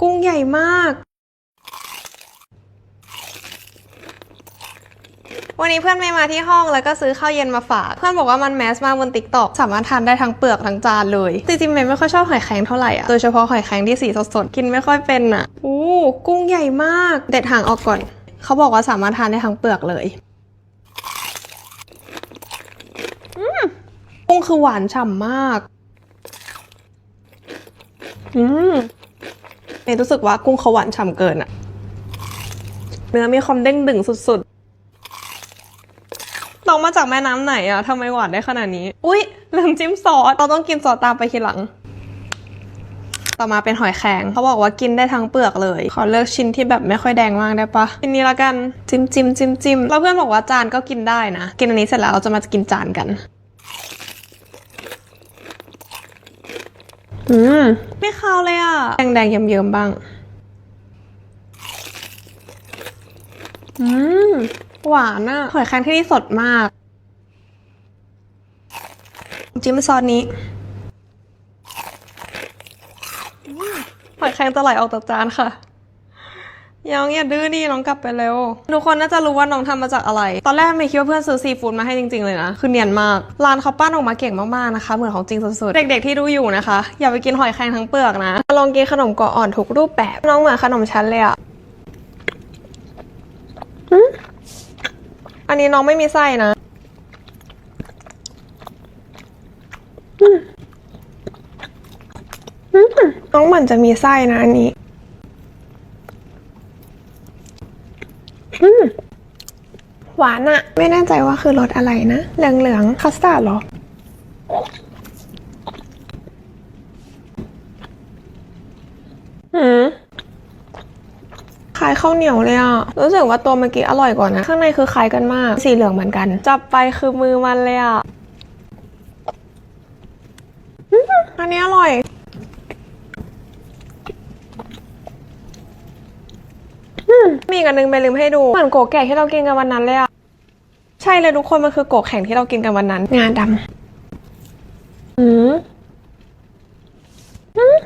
กุ้งใหญ่มาก วันนี้เพื่อนไม่มาที่ห้องแล้วก็ซื้อข้าวเย็นมาฝาก เพื่อนบอกว่ามันแมสมากบนติ๊กต็อกสามารถทานได้ทั้งเปลือกทั้งจานเลย จริงๆเมย์ไม่ค่อยชอบหอยแครงเท่าไหร่อะ โดยเฉพาะหอยแครงที่สีสดๆ กินไม่ค่อยเป็นอะอู้กุ้งใหญ่มาก เด็ดหางออกก่อน เขาบอกว่าสามารถทานได้ทั้งเปลือกเลยกุ้งคือหวานฉ่ำมาก อืม เมย์รู้สึกว่ากุ้งเขาหวานฉ่ำเกินอะเนื้อมีความเด้งดึงสุดๆน้องมาจากแม่น้ำไหนอะทำไมหวานได้ขนาดนี้ อุ๊ยลืมจิ้มซอสเราต้องกินซอสตามไปทีหลัง ต่อมาเป็นหอยแครงเขาบอกว่ากินได้ทั้งเปลือกเลย ขอเลือกชิ้นที่แบบไม่ค่อยแดงมากได้ปะชิ้นนี้ละกันจิ้มจิ้มจิ้มจิ้มแล้วเพื่อนบอกว่าจานก็กินได้นะ กินอันนี้เสร็จแล้วเราจะมากินจานกัน อืมไม่คาวเลยอะแดงแดงๆเยิ้มๆบ้าง อืม หวานอะหอยแครงที่นี่สดมาก จิ้มซอสนี้อืมหอยแครงจะไหลออกจากจานค่ะ ยังอย่าดื้อดิน้องกลับไปเร็ว ทุกคนน่าจะรู้ว่าน้องทำมาจากอะไร ตอนแรกไม่คิดว่าเพื่อนซื้อซีฟู้ดมาให้จริง ๆ เลยนะ คือเนียนมาก ร้านเขาปั้นออกมาเก่งมากๆนะคะ เหมือนของจริงสุดๆ เด็กๆที่ดูอยู่นะคะ อย่าไปกินหอยแครงทั้งเปลือกนะ ลองกินขนมเกาะอ่อนทุกรูปแบบ น้องเหมือนขนมชั้นเลยอะอืมอันนี้น้องไม่มีไส้นะอืมอืมน้องเหมือนจะมีไส้นะอันนี้ อืม หวานอะไม่แน่ใจว่าคือรสอะไรนะ เหลืองๆคัสตาร์ดหรออืมคล้ายข้าวเหนียวเลยอะ รู้สึกว่าตัวเมื่อกี้อร่อยกว่านะ ข้างในคือคล้ายกันมาก สีเหลืองเหมือนกัน จับไปคือมือมันเลยอะอันนี้อร่อย มี อีกอันนึงไปลืมให้ดูเหมือนโกะแก่ที่เรากินกันวันนั้นเลยอะใช่เลยทุกคนมันคือโกะแข็งที่เรากินกันวันนั้น งาดำอืมอืม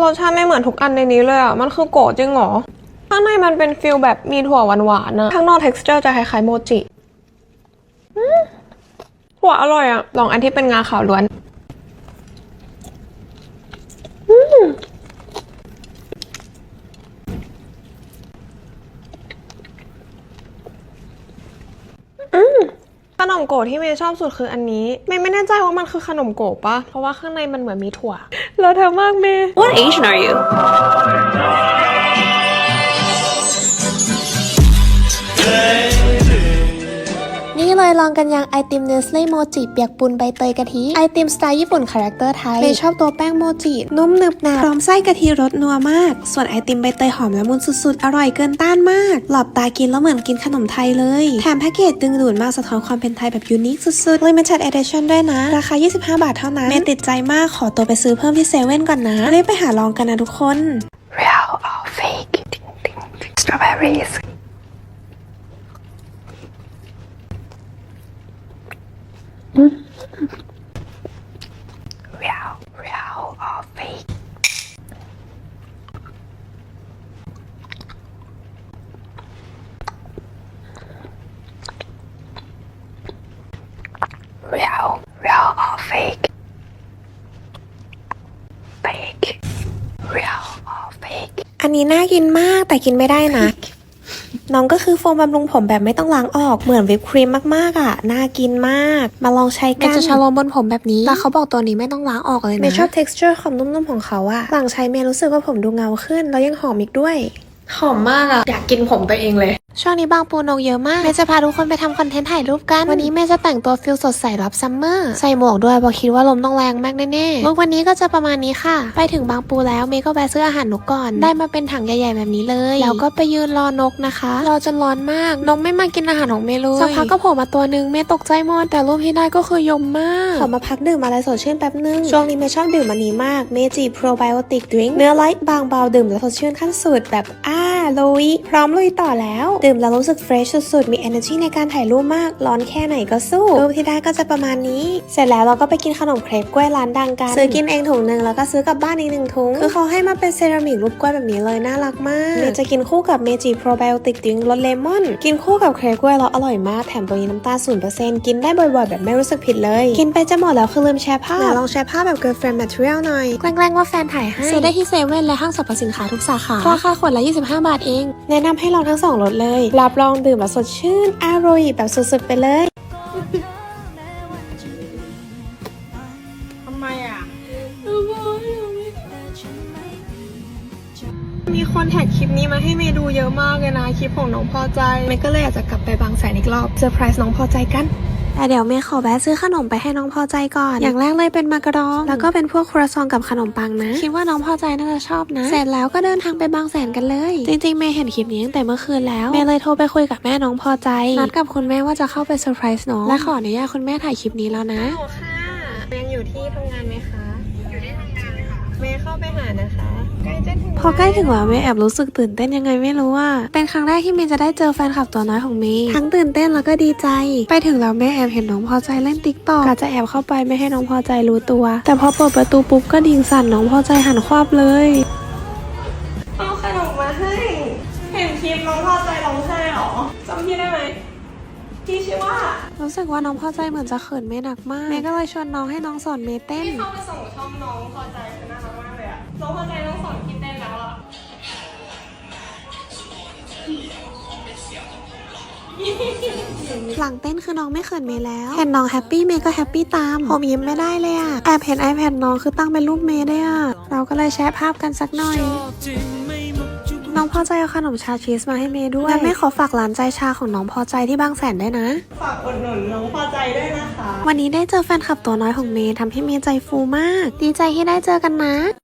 รสชาติไม่เหมือนทุกอันในนี้เลยอะมันคือโกะจริงเหรอข้างในมันเป็นฟิลแบบมีถั่วหวานๆนะข้างนอก texture จะคล้ายๆโมจิอืมถั่วอร่อยอะลองอันที่เป็นงาขาวล้วน ข นมโกะที่เมย์ชอบสุดคืออันนี้เมย์ไม่แน่ใจว่ามันคือขนมโกะปะเพราะว่าข้างในมันเหมือนมีถั่วแล้วเธอมากเมย์ What Asian are you? ยลองกันยังไอติมเนสเล่โมจิเปียกปูนใบเตยกะทิ ไอติมสไตล์ญี่ปุ่นคาแรคเตอร์ไทยเมย์ชอบตัวแป้งโมจินุ่มหนึบหนาพร้อมไส้กะทิรสนัวมาก ส่วนไอติมใบเตยหอมละมุนสุดๆ อร่อยเกินต้านมาก หลับตากินแล้วเหมือนกินขนมไทยเลย แถมแพ็กเกจดึงดูดมากสะท้อนความเป็นไทยแบบยูนิคสุดๆ limited edition ด้วยนะ ราคา 25 บาทเท่านั้นเมย์ติดใจมากขอตัวไปซื้อเพิ่มที่เซเว่นก่อนนะรีบไปหาลองกันนะทุกคน real or fake strawberries real real or fake real real or fake fake real or fake อันนี้น่ากินมากแต่กินไม่ได้นะ น้องก็คือโฟมบำรุงผมแบบไม่ต้องล้างออกเหมือนวิปครีมมากๆอะ น่ากินมาก มาลองใช้กันจะชะลมบนผมแบบนี้แต่เขาบอกตัวนี้ไม่ต้องล้างออกเลยนะเมย์ชอบ texture ความนุ่มๆของเขาอะหลังใช้เมย์รู้สึกว่าผมดูเงาขึ้น แล้วยังหอมอีกด้วย หอมมากอะอยากกินผมตัวเองเลย ช่วงนี้บางปูนกเยอะมากเมย์จะพาทุกคนไปทำคอนเทนต์ถ่ายรูปกัน วันนี้เมย์จะแต่งตัวฟิลสดใสรับซัมเมอร์ใส่หมวกด้วยเพราะคิดว่าลมต้องแรงมากแน่ๆลุกวันนี้ก็จะประมาณนี้ค่ะ ไปถึงบางปูแล้วเมย์ก็แวะซื้ออาหารนกก่อน ได้มาเป็นถังใหญ่ๆแบบนี้เลย แล้วก็ไปยืนรอนกนะคะรอจนร้อนมากนกไม่มากินอาหารของเมย์เลยสักพักก็โผล่มาตัวนึงเมย์ตกใจหมดแต่รูปที่ได้ก็คือยมมากขอมาพักดื่มอะไรสดชื่นแป๊บนึงช่วงนี้เมย์ชอบดื่มอันนี้มากเมจิโปรไบโอติกดริงก์เนื้อไลท์บางเบาดื่มแล้วสดชื่นขั้นสุดแบบอ้าลุยพร้อมลุยต่อแล้วดื่มแล้วรู้สึกเฟรชสุดๆ มี energy ในการถ่ายรูปมาก ร้อนแค่ไหนก็สู้รูปที่ได้ก็จะประมาณนี้ เสร็จแล้วเราก็ไปกินขนมเครปกล้วยร้านดังกัน ซื้อกินเองถุงหนึ่งแล้วก็ซื้อกลับบ้านอีกหนึ่งถุง คือเขาให้มาเป็นเซรามิกรูปกล้วยแบบนี้เลย น่ารักมากเมย์จะกินคู่กับเมจิโปรไบโอติกดิ้งรสเลมอน กินคู่กับเครปกล้วยแล้วอร่อยมาก แถมตัวนี้น้ำตาลศูนเปอร์เซ็นต์กินได้บ่อยๆ แบบไม่รู้สึกผิดเลย กินไปจะหมดแล้วคือลืมแชร์ภาพลองแชร์ภาพแบบ girlfriend material หน่อยแกล้งๆว่าแฟนถ่ายให้ซื้อได้ที่เซเว่นและห้างสรรพสินค้าทุกสาขาราคาขวดละ 25 บาทเอง แนะนำให้ลองทั้งสองรสเลยรับรองดื่มแบบสดชื่น อร่อยแบบสุดๆไปเลยทำไมอะมีคนแท็กคลิปนี้มาให้เมย์ดูเยอะมากเลยนะ คลิปของน้องพอใจ เมย์ก็เลยอยากจะกลับไปบางแสนอีกรอบเซอร์ไพรส์น้องพอใจกัน แต่เดี๋ยวเมย์ขอแวะซื้อขนมไปให้น้องพอใจก่อน อย่างแรกเลยเป็นมาการอง แล้วก็เป็นพวกครัวซองกับขนมปังนะ คิดว่าน้องพอใจน่าจะชอบนะ เสร็จแล้วก็เดินทางไปบางแสนกันเลย จริงๆเมย์เห็นคลิปนี้ตั้งแต่เมื่อคืนแล้ว เมย์เลยโทรไปคุยกับแม่น้องพอใจ นัดกับคุณแม่ว่าจะเข้าไปเซอร์ไพรส์น้อง และขออนุญาตคุณแม่ถ่ายคลิปนี้แล้วนะฮัลโหลค่ะยังอยู่ที่ทำงานไหมคะ อยู่ที่ทำงานค่ะ เมย์เข้าไปหานะคะใกล้จะถึงพอใกล้ถึงแล้วเมย์แอบรู้สึกตื่นเต้นยังไงไม่รู้ว่า เป็นครั้งแรกที่เมย์จะได้เจอแฟนคลับตัวน้อยของเมย์ทั้งตื่นเต้นแล้วก็ดีใจ ไปถึงแล้วเมย์แอบเห็นน้องพอใจเล่นติ๊กต็อกกะจะแอบเข้าไปไม่ให้น้องพอใจรู้ตัว แต่พอเปิดประตูปุ๊บก็ดิ่งสั่นน้องพอใจหันควับเลยเอาขนมมาให้เห็นคลิปน้องพอใจร้องไห้เหรอจำพี่ได้ไหมพี่ชื่อว่ารู้สึกว่าน้องพอใจเหมือนจะเขินเมย์หนักมาก เมย์ก็เลยชวนน้องให้น้องสอนเมย์เต้น พี่เข้าไปส่งช่องน้องพอใจคือน่ารัก มากเลยอะน้องพอใจต้องสอนพี่เต้นแล้วอะหลังเต้นคือน้องไม่เขินเมย์แล้ว เห็นน้องแฮปปี้เมย์ก็แฮปปี้ตามผมยิ้มไม่ได้เลยอะแอบเห็น iPad น้องคือตั้งเป็นรูปเมย์ได้วยอะเราก็เลยแชร์ภาพกันสักหน่อย น้องพอใจเอาขนมชาชีสมาให้เมย์ด้วย และแม่ขอฝากร้านใจชาของน้องพอใจที่บางแสนด้วยนะ ฝากอุดหนุนน้องพอใจด้วยนะคะ วันนี้ได้เจอแฟนคลับตัวน้อยของเมย์ทำให้เมย์ใจฟูมาก ดีใจที่ได้เจอกันนะ